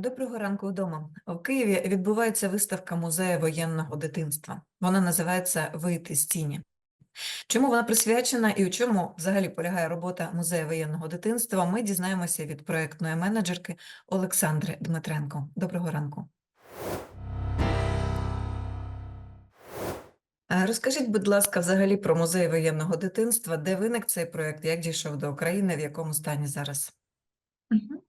Доброго ранку вдома. У Києві відбувається виставка музею воєнного дитинства. Вона називається Вийти з тіні. Чому вона присвячена і у чому взагалі полягає робота музею воєнного дитинства? Ми дізнаємося від проєктної менеджерки Олександри Дмитренко. Доброго ранку. Е, Розкажіть, будь ласка, взагалі про музей воєнного дитинства, де виник цей проєкт, як дійшов до України, в якому стані зараз? Мгм.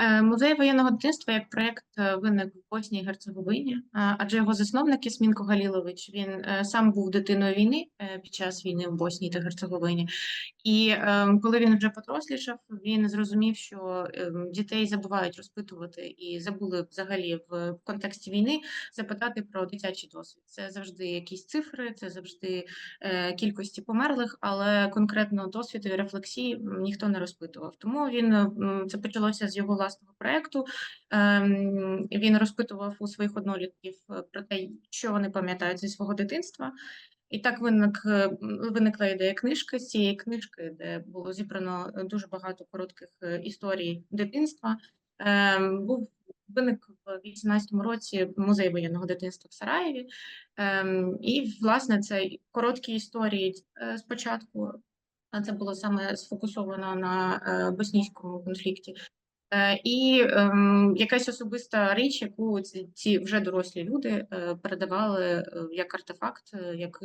Е, Музей воєнного дитинства як проєкт е, виник в Боснії і Герцеговині, е, адже його засновник Ісмінко Галілович він сам був дитиною війни під час війни в Боснії та Герцеговині. І коли він вже потрослішав, він зрозумів, що дітей забувають розпитувати і забули взагалі в контексті війни запитати про дитячий досвід. Це завжди якісь цифри, це завжди кількості померлих, але конкретно досвіду і рефлексії ніхто не розпитував. Тому він це почалося з його власного проекту. Ем, Він розпитував у своїх однолітків е, про те, що вони пам'ятають зі свого дитинства. І так виник, е, виникла ідея книжки з цієї книжки, де було зібрано е, дуже багато коротких історій дитинства. Ем, Був виник в 18-му році музей воєнного дитинства в Сараєві. Ем, І, власне, це короткі історії спочатку, це було саме сфокусовано на боснійському конфлікті. Е, І ем, якась особиста річ, яку ці, вже дорослі люди е, передавали е, як артефакт, як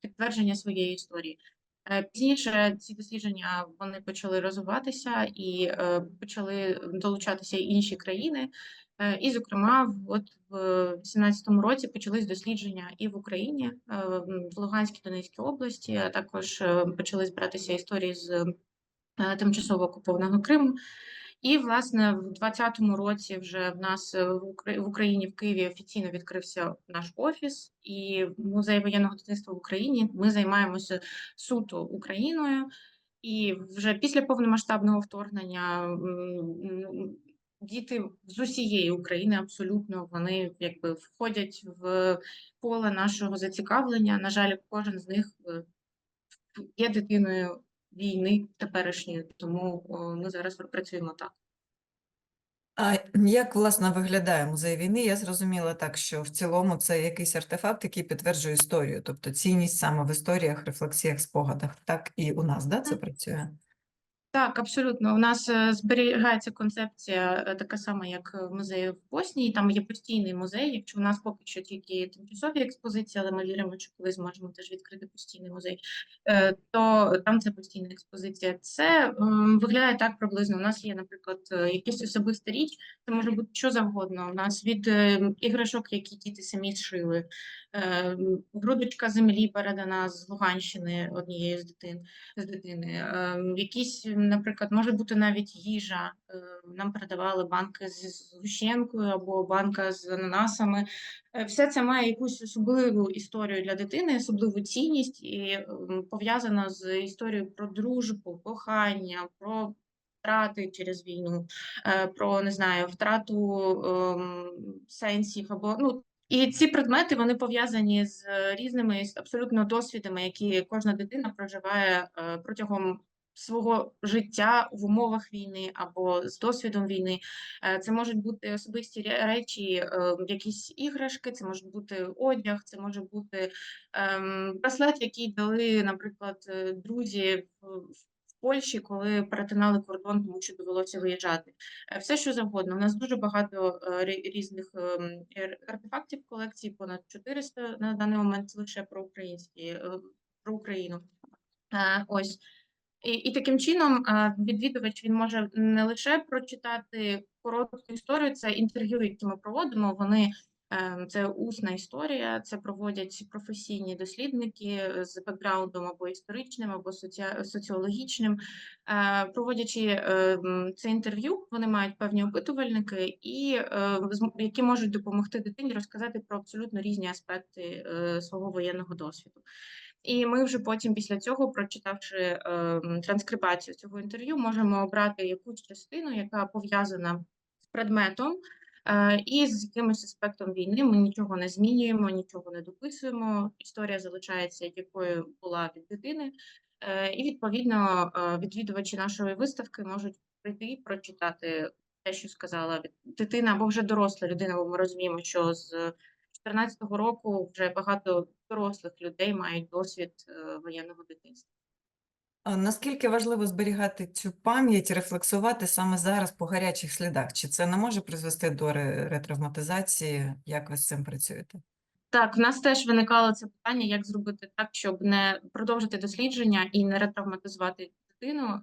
підтвердження своєї історії. Пізніше ці дослідження вони почали розвиватися і почали долучатися інші країни. І, зокрема, от в 18-му році почались дослідження і в Україні, в Луганській Донецькій області, а також почали збиратися історії з тимчасово окупованого Криму. І, власне, в 2020 році вже в нас е, в Укра- в Україні, в Києві офіційно відкрився наш офіс, і музей воєнного дитинства в Україні. Ми займаємося суто Україною. І вже після повномасштабного вторгнення діти з усієї України абсолютно вони якби входять в поле нашого зацікавлення. На жаль, кожен з них е, є дитиною війни теперішньої, тому ми зараз працюємо так. А як, власне, виглядає музей війни? Я зрозуміла так, що в цілому це якийсь артефакт, який підтверджує історію, тобто цінність саме в історіях, рефлексіях, спогадах. Так і у нас, да, це працює? Так, абсолютно. У нас е, зберігається концепція е, така сама, як в музеї в Боснії. Там є постійний музей. Якщо у нас поки що тільки тимчасові експозиції, але ми віримо, що колись зможемо теж відкрити постійний музей, е, то там це постійна експозиція. Це виглядає так приблизно. У нас є, наприклад, е, якась особиста річ, це може бути що завгодно. У нас від е, іграшок, які діти самі шили, е, грудочка землі передана з Луганщини однієї з дитин з дитини. Ем, Якісь, наприклад, може бути навіть їжа. Е, Нам передавали банки з згущенкою або банка з ананасами. Е, Все це має якусь особливу історію для дитини, особливу цінність і пов'язано з історією про дружбу, кохання, про втрати через війну, е, про не знаю, втрату ем, сенсів або ну. І ці предмети вони пов'язані з різними абсолютно досвідами, які кожна дитина проживає е, протягом свого життя в умовах війни або з досвідом війни. Е, Це можуть бути особисті речі, е, якісь іграшки, це може бути одяг, це може бути ем, браслет, який дали, наприклад, е, друзі в Польщі, коли перетинали кордон, тому що довелося виїжджати. Е, Все, що завгодно. У нас дуже багато е, різних ем, артефактів колекції, понад 400 на даний момент лише про українські, е, про Україну. Ось. І, і таким чином відвідувач він може не лише прочитати коротку історію, це інтерв'ю, які ми проводимо. Вони це усна історія, це проводять професійні дослідники з бекграундом або історичним, або соціологічним. Е, Проводячи е, це інтерв'ю, вони мають певні опитувальники, і е, які можуть допомогти дитині розказати про абсолютно різні аспекти е, свого воєнного досвіду. І ми вже потім, після цього, прочитавши ем, транскрибацію цього інтерв'ю, можемо обрати якусь частину, яка пов'язана з предметом. Е, І з якимось аспектом війни ми нічого не змінюємо, нічого не дописуємо. Історія залишається якою була від дитини, Е, і відповідно е, відвідувачі нашої виставки можуть прийти прочитати те, що сказала дитина або вже доросла людина, бо ми розуміємо, що з 2014 року вже багато дорослих людей мають досвід воєнного дитинства. Наскільки важливо зберігати цю пам'ять, рефлексувати саме зараз по гарячих слідах? Чи це не може призвести до ре- ретравматизації? Як ви з цим працюєте? Так, в нас теж виникало це питання, як зробити так, щоб не продовжити дослідження і не ретравматизувати дитину,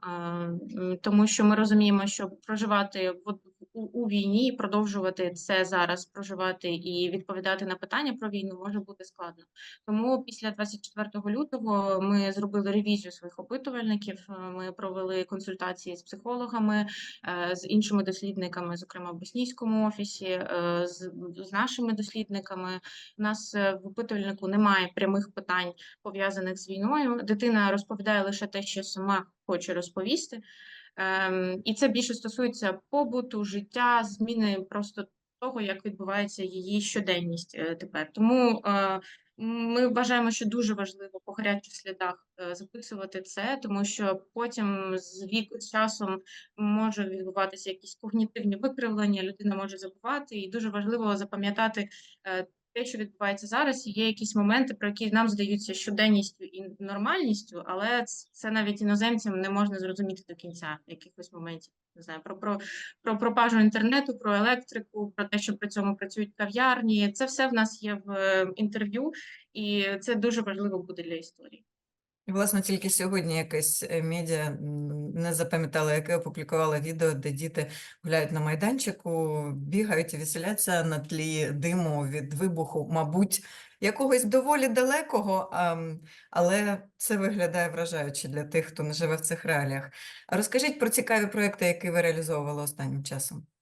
тому що ми розуміємо, що проживати в у, у війні, продовжувати це зараз проживати і відповідати на питання про війну може бути складно. Тому після 24 лютого ми зробили ревізію своїх опитувальників. е, Ми провели консультації з психологами, е, з іншими дослідниками, зокрема в Боснійському офісі, е, з, з нашими дослідниками. У нас в опитувальнику немає прямих питань пов'язаних з війною. Дитина розповідає лише те, що сама хоче розповісти. Ем, і це більше стосується побуту, життя, зміни просто того, як відбувається її щоденність е, тепер. Тому е, ми вважаємо, що дуже важливо по гарячих слідах е, записувати це, тому що потім з віку з часом може відбуватися якісь когнітивні викривлення, людина може забувати, і дуже важливо запам'ятати те, що відбувається зараз, є якісь моменти, про які нам здаються щоденністю і нормальністю, але це навіть іноземцям не можна зрозуміти до кінця якихось моментів. Не знаю, про, про, про пропажу інтернету, про електрику, про те, що при цьому працюють кав'ярні. Це все в нас є в е, інтерв'ю, і це дуже важливо буде для історії. Власне, тільки сьогодні якесь е, медіа не запам'ятала, яке опублікувала відео, де діти гуляють на майданчику, бігають і веселяться на тлі диму від вибуху, мабуть, якогось доволі далекого, але це виглядає вражаюче для тих, хто не живе в цих реаліях. Розкажіть про цікаві проекти, які ви реалізовували останнім часом.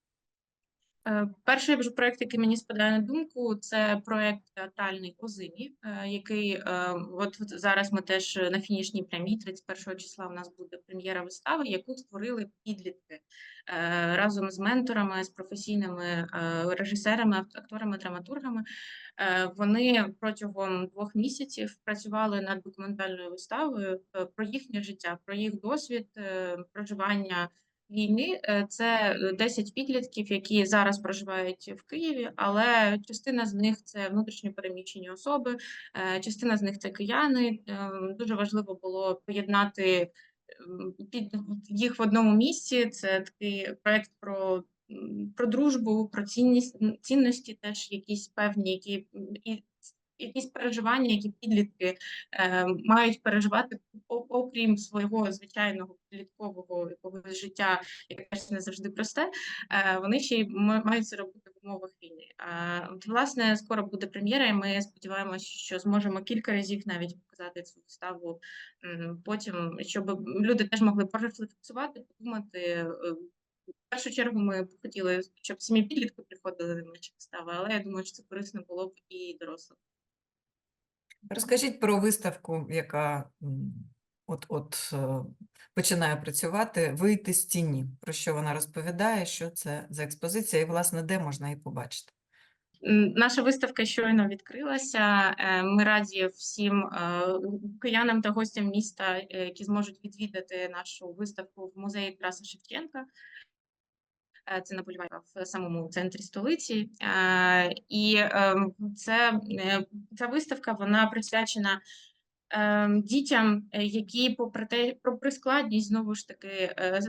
Е, Перший вже проект, який мені спадає на думку, це проект театральний Озимі, е, який е, от зараз ми теж на фінішній прямій, 31 числа у нас буде прем'єра вистави, яку створили підлітки разом з менторами, з професійними режисерами, акторами, драматургами. Вони протягом двох місяців працювали над документальною виставою про їхнє життя, про їх досвід проживання війни. Е, Це е, 10 підлітків, які зараз проживають в Києві, але частина з них це внутрішньо переміщені особи, е, частина з них це кияни. Е, Дуже важливо було поєднати під їх в одному місці. Це такий проект про. Про дружбу, про цінність цінності, теж якісь певні, які і якісь переживання, які підлітки е, мають переживати окрім свого звичайного підліткового якогось життя, яке не завжди просте. Е, вони ще й мають це робити в умовах війни. От, власне, скоро буде прем'єра, і ми сподіваємося, що зможемо кілька разів навіть показати цю виставу потім, щоб люди теж могли порефлексувати, подумати. е, В першу чергу ми б хотіли, щоб самі підлітки приходили на наші вистави, але я думаю, що це корисно було б і дорослим. Розкажіть про виставку, яка м, от-от е, починає працювати, вийти з тіні. Про що вона розповідає, що це за експозиція, і, власне, де можна її побачити. Наша виставка щойно відкрилася. Е, Ми раді всім е, киянам та гостям міста, які зможуть відвідати нашу виставку в музеї Тараса Шевченка. Це на Бульварі в самому центрі столиці. І е, це, ця виставка вона присвячена дітям, е, які, попри те, попри складність, знову ж таки, е,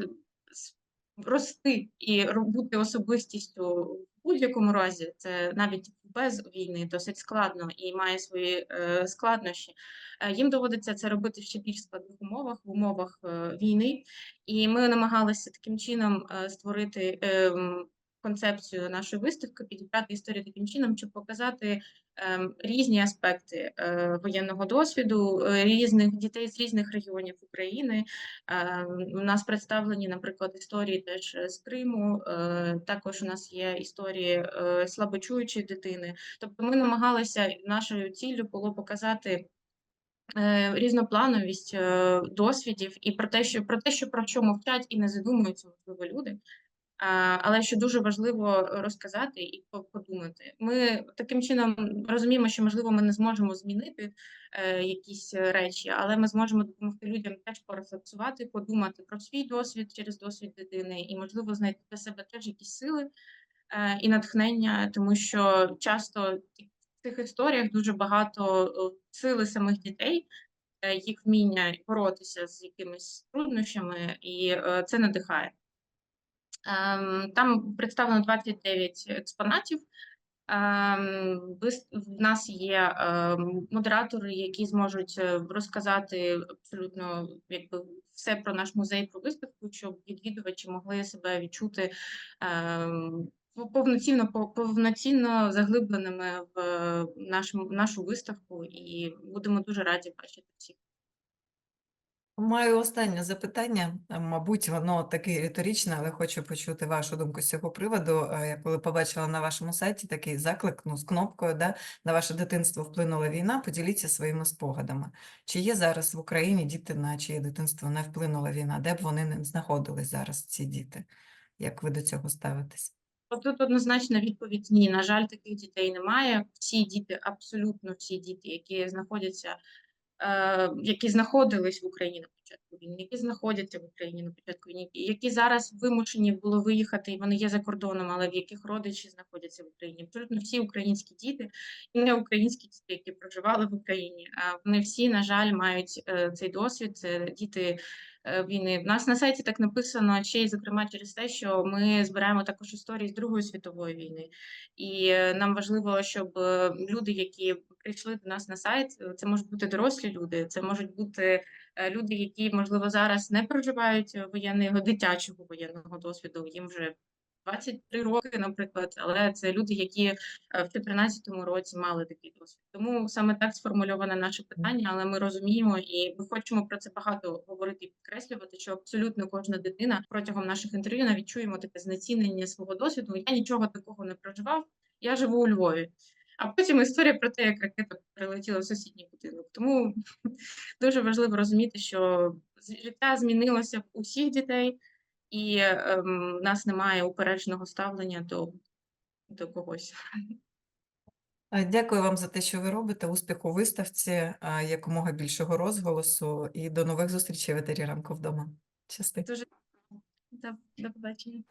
рости і бути особистістю в будь-якому разі, це навіть без війни досить складно і має свої е, складнощі. Їм доводиться це робити в ще більш складних умовах, в умовах війни. І ми намагалися таким чином створити ем, концепцію нашої виставки, підібрати історію таким чином, щоб показати ем, різні аспекти е, воєнного досвіду е, різних дітей з різних регіонів України. Ем, У нас представлені, наприклад, історії теж з Криму. е, Також у нас є історії е, слабочуючої дитини. Тобто, ми намагалися нашою ціллю було показати е, різноплановість е, досвідів і про те, що про те, що про що мовчать і не задумуються можливо люди. Але що дуже важливо розказати і подумати. Ми таким чином розуміємо, що можливо ми не зможемо змінити е, якісь речі, але ми зможемо допомогти людям теж порефлексувати, подумати про свій досвід через досвід дитини, і можливо знайти для себе теж якісь сили е, і натхнення, тому що часто в цих історіях дуже багато е, сили самих дітей, е, їх вміння боротися з якимись труднощами, і е, це надихає. Ем, Там представлено 29 експонатів. Ем, В нас є ем, модератори, які зможуть е, розказати абсолютно якби все про наш музей, про виставку, щоб відвідувачі могли себе відчути пов- повноцінно повноцінно заглибленими в е, нашу, нашу виставку, і будемо дуже раді бачити всіх. Маю останнє запитання. Е, Мабуть, воно таке риторичне, але хочу почути вашу думку з цього приводу. Е, Я коли побачила на вашому сайті такий заклик, ну, з кнопкою, да, на ваше дитинство вплинула війна, поділіться своїми спогадами. Чи є зараз в Україні діти, на чиє дитинство не вплинула війна? Де б вони не знаходились зараз, ці діти? Як ви до цього ставитесь? Тут однозначна відповідь ні. На жаль, таких дітей немає. Всі діти, абсолютно всі діти, які знаходяться, які знаходились в Україні на початку війни, які знаходяться в Україні на початку війни, які зараз вимушені було виїхати, і вони є за кордоном, але в яких родичі знаходяться в Україні. Абсолютно всі українські діти і не українські діти, які проживали в Україні. А вони всі, на жаль, мають е, цей досвід. Це діти е, війни. В нас на сайті так написано ще й зокрема через те, що ми збираємо також історії з Другої світової війни, і е, нам важливо, щоб е, люди, які прийшли до нас на сайт, е, це можуть бути дорослі люди, це можуть бути е, люди, які можливо зараз не проживають е, воєнного дитячого воєнного досвіду. Їм вже 23 роки, наприклад, але це люди, які е, в 2014 році мали такий досвід. Тому саме так сформульоване наше питання, але ми розуміємо і ми хочемо про це багато говорити і підкреслювати, що абсолютно кожна дитина протягом наших інтерв'ю навіть чуємо таке знецінення свого досвіду. Я нічого такого не проживав, я живу у Львові. А потім історія про те, як ракета прилетіла в сусідній будинок. Тому дуже важливо розуміти, що життя змінилося в усіх дітей, і ем, в нас немає упередженого ставлення до, до когось. Е, Дякую вам за те, що ви робите. Успіху у виставці, е, якомога більшого розголосу і до нових зустрічей в етері ранку вдома. Щасти. Дуже до побачення.